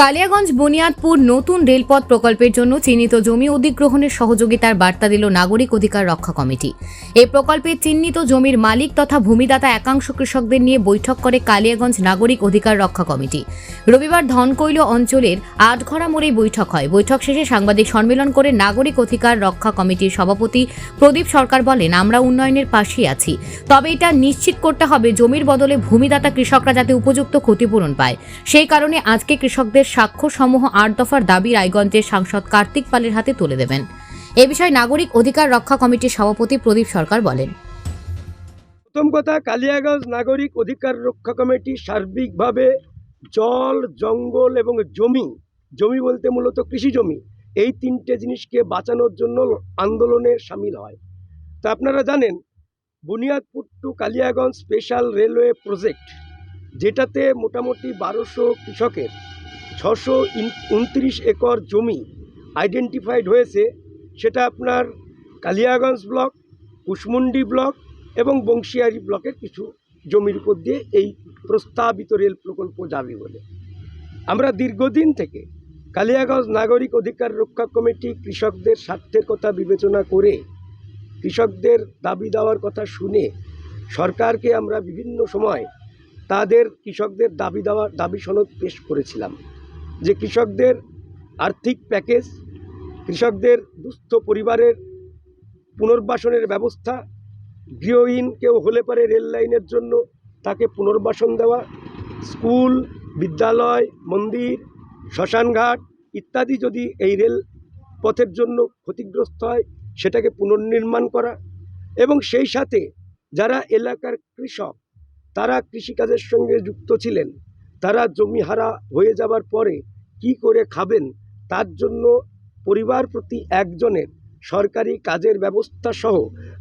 কালিয়াগঞ্জ, বুনিয়াদপুর নতুন রেলপথ প্রকল্পের জন্য চিহ্নিত জমি অধিগ্রহণের সহযোগিতার বার্তা দিল নাগরিক অধিকার রক্ষা কমিটি। এই প্রকল্পে চিহ্নিত জমির মালিক তথা ভূমিদাতা একাংশ কৃষকদের নিয়ে বৈঠক করে কালিয়াগঞ্জ নাগরিক অধিকার রক্ষা কমিটি। রবিবার ধনকৈল অঞ্চলের আটঘরা মোড়ে বৈঠক হয়। বৈঠক শেষে সাংবাদিক সম্মেলন করে নাগরিক অধিকার রক্ষা কমিটির সভাপতি প্রদীপ সরকার বলেন, আমরা উন্নয়নের পাশেই আছি। তবে এটা নিশ্চিত করতে হবে জমির বদলে ভূমিদাতা কৃষকরা যাতে উপযুক্ত ক্ষতিপূরণ পায়। সেই কারণে আজকে কৃষকদের স্বাক্ষর সমূহ আট দফার দাবি রায়গঞ্জের সাংসদ কার্তিক পালের হাতে তুলে দেবেন। এ বিষয়ে নাগরিক অধিকার রক্ষা কমিটির সভাপতি প্রদীপ সরকার বলেন। প্রথম কথা, কালিয়াগঞ্জ নাগরিক অধিকার রক্ষা কমিটি সার্বিকভাবে জল, জঙ্গল এবং জমি জমি বলতে মূলত কৃষি জমি, এই তিনটে জিনিসকে বাঁচানোর জন্য আন্দোলনে সামিল হয়। তা আপনারা জানেন, Buniadpur to Kaliaganj special railway project, যেটাতে মোটামুটি বারোশো কৃষকের ছশো উনত্রিশ একর জমি আইডেন্টিফাইড হয়েছে। সেটা আপনার কালিয়াগঞ্জ ব্লক, কুশমুন্ডি ব্লক এবং বংশিয়ারি ব্লকের কিছু জমির উপর দিয়ে এই প্রস্তাবিত রেল প্রকল্প যাবে বলে। আমরা দীর্ঘদিন থেকে কালিয়াগঞ্জ নাগরিক অধিকার রক্ষা কমিটি কৃষকদের স্বার্থের কথা বিবেচনা করে কৃষকদের দাবি দেওয়ার কথা শুনে সরকারকে আমরা বিভিন্ন সময় তাদের কৃষকদের দাবি দেওয়ার দাবি সনদ পেশ করেছিলাম। যে কৃষকদের আর্থিক প্যাকেজ, কৃষকদের দুস্থ পরিবারের পুনর্বাসনের ব্যবস্থা, গৃহহীন কেউ হলে পারে রেল লাইনের জন্য তাকে পুনর্বাসন দেওয়া, স্কুল, বিদ্যালয়, মন্দির, শ্মশানঘাট ইত্যাদি যদি এই রেল পথের জন্য ক্ষতিগ্রস্ত হয়, সেটাকে পুনর্নির্মাণ করা এবং সেই সাথে যারা এলাকার কৃষক, তারা কৃষিকাজের সঙ্গে যুক্ত ছিলেন তারা জমি হারা হয়ে যাবার পরে কি করে খাবেন, তার জন্য পরিবার প্রতি একজনের সরকারি কাজের ব্যবস্থা সহ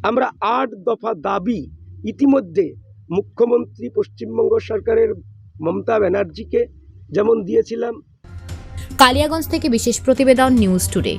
আমরা আট দফা দাবি ইতিমধ্যে মুখ্যমন্ত্রী পশ্চিমবঙ্গ সরকারের মমতা ব্যানার্জিকে যেমন দিয়েছিলাম। কালিয়াগঞ্জ থেকে বিশেষ প্রতিবেদন নিউজ টুডে।